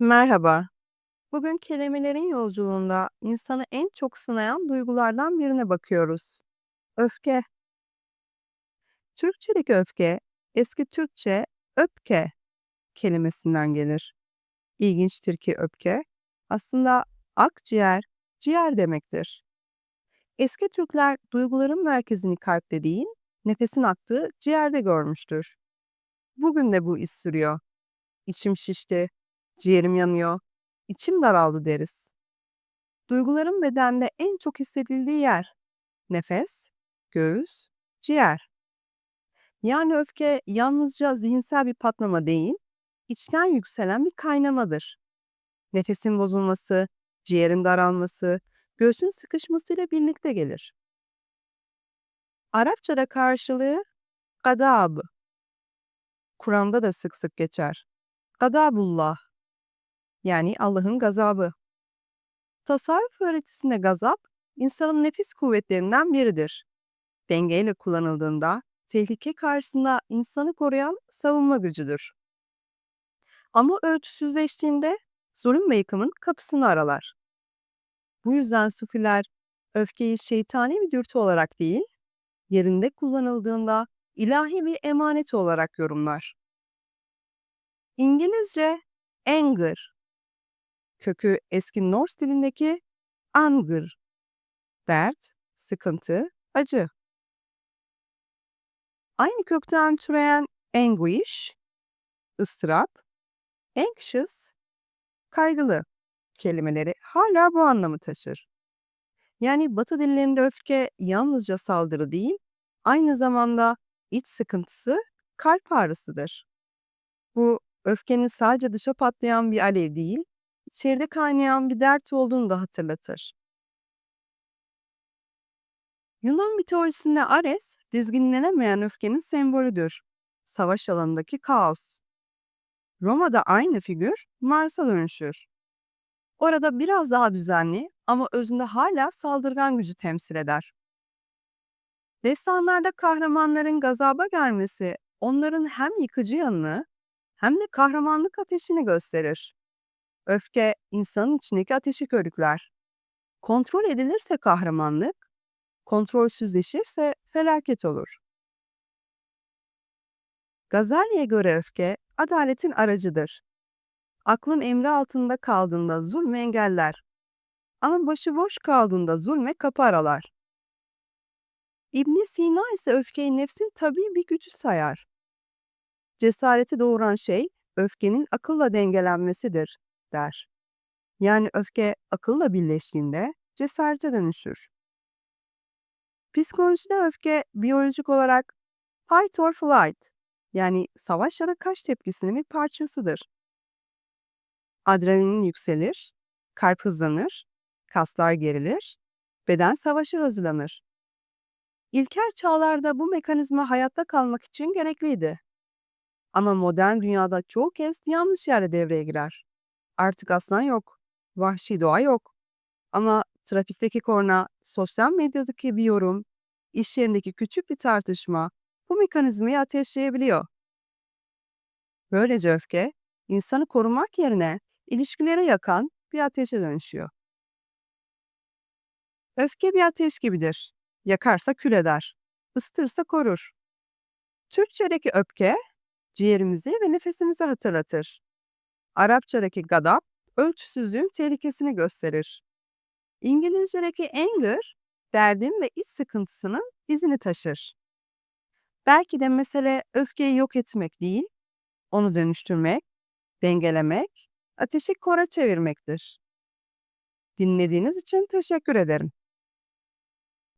Merhaba. Bugün kelimelerin yolculuğunda insanı en çok sınayan duygulardan birine bakıyoruz. Öfke. Türkçedeki öfke, eski Türkçe öpke kelimesinden gelir. İlginçtir ki öpke aslında akciğer, ciğer demektir. Eski Türkler duyguların merkezini kalpte değil, nefesin aktığı ciğerde görmüştür. Bugün de bu iz sürüyor. İçim şişti, ciğerim yanıyor, içim daraldı deriz. Duyguların bedende en çok hissedildiği yer. Nefes, göğüs, ciğer. Yani öfke yalnızca zihinsel bir patlama değil, içten yükselen bir kaynamadır. Nefesin bozulması, ciğerin daralması, göğsün sıkışmasıyla birlikte gelir. Arapçada karşılığı gadab. Kur'an'da da sık sık geçer. Gadabullah yani Allah'ın gazabı. Tasavvuf öğretisinde gazap, insanın nefis kuvvetlerinden biridir. Dengeyle kullanıldığında tehlike karşısında insanı koruyan savunma gücüdür. Ama ölçüsüzleştiğinde zulüm ve yıkımın kapısını aralar. Bu yüzden sufiler öfkeyi şeytani bir dürtü olarak değil, yerinde kullanıldığında ilahi bir emanet olarak yorumlar. İngilizce anger, kökü eski Norse dilindeki anger, dert, sıkıntı, acı. Aynı kökten türeyen anguish, ıstırap, anxious, kaygılı kelimeleri hala bu anlamı taşır. Yani Batı dillerinde öfke yalnızca saldırı değil, aynı zamanda iç sıkıntısı, kalp ağrısıdır. Bu öfkenin sadece dışa patlayan bir alev değil, içeride kaynayan bir dert olduğunu da hatırlatır. Yunan mitolojisinde Ares, dizginlenemeyen öfkenin sembolüdür. Savaş alanındaki kaos. Roma'da aynı figür Mars'a dönüşür. Orada biraz daha düzenli ama özünde hala saldırgan gücü temsil eder. Destanlarda kahramanların gazaba gelmesi onların hem yıkıcı yanını hem de kahramanlık ateşini gösterir. Öfke insanın içindeki ateşi körükler. Kontrol edilirse kahramanlık, kontrolsüzleşirse felaket olur. Gazali'ye göre öfke adaletin aracıdır. Aklın emri altında kaldığında zulmü engeller. Ama başıboş kaldığında zulme kapı aralar. ibn Sina ise öfkeyi nefsin tabii bir gücü sayar. Cesareti doğuran şey öfkenin akılla dengelenmesidir, der. Yani öfke akılla birleştiğinde cesarete dönüşür. Psikolojide öfke biyolojik olarak fight or flight yani savaş ya da kaç tepkisinin bir parçasıdır. Adrenalin yükselir, kalp hızlanır, kaslar gerilir, beden savaşa hazırlanır. İlkel çağlarda bu mekanizma hayatta kalmak için gerekliydi. Ama modern dünyada çoğu kez yanlış yerde devreye girer. Artık aslan yok, vahşi doğa yok. Ama trafikteki korna, sosyal medyadaki bir yorum, iş yerindeki küçük bir tartışma bu mekanizmayı ateşleyebiliyor. Böylece öfke, insanı korumak yerine ilişkileri yakan bir ateşe dönüşüyor. Öfke bir ateş gibidir. Yakarsa kül eder, ısıtırsa korur. Türkçedeki öfke, ciğerimizi ve nefesimizi hatırlatır. Arapçadaki gadap, ölçüsüzlüğün tehlikesini gösterir. İngilizce'deki anger, derdin ve iç sıkıntısının izini taşır. Belki de mesele öfkeyi yok etmek değil, onu dönüştürmek, dengelemek, ateşi kora çevirmektir. Dinlediğiniz için teşekkür ederim.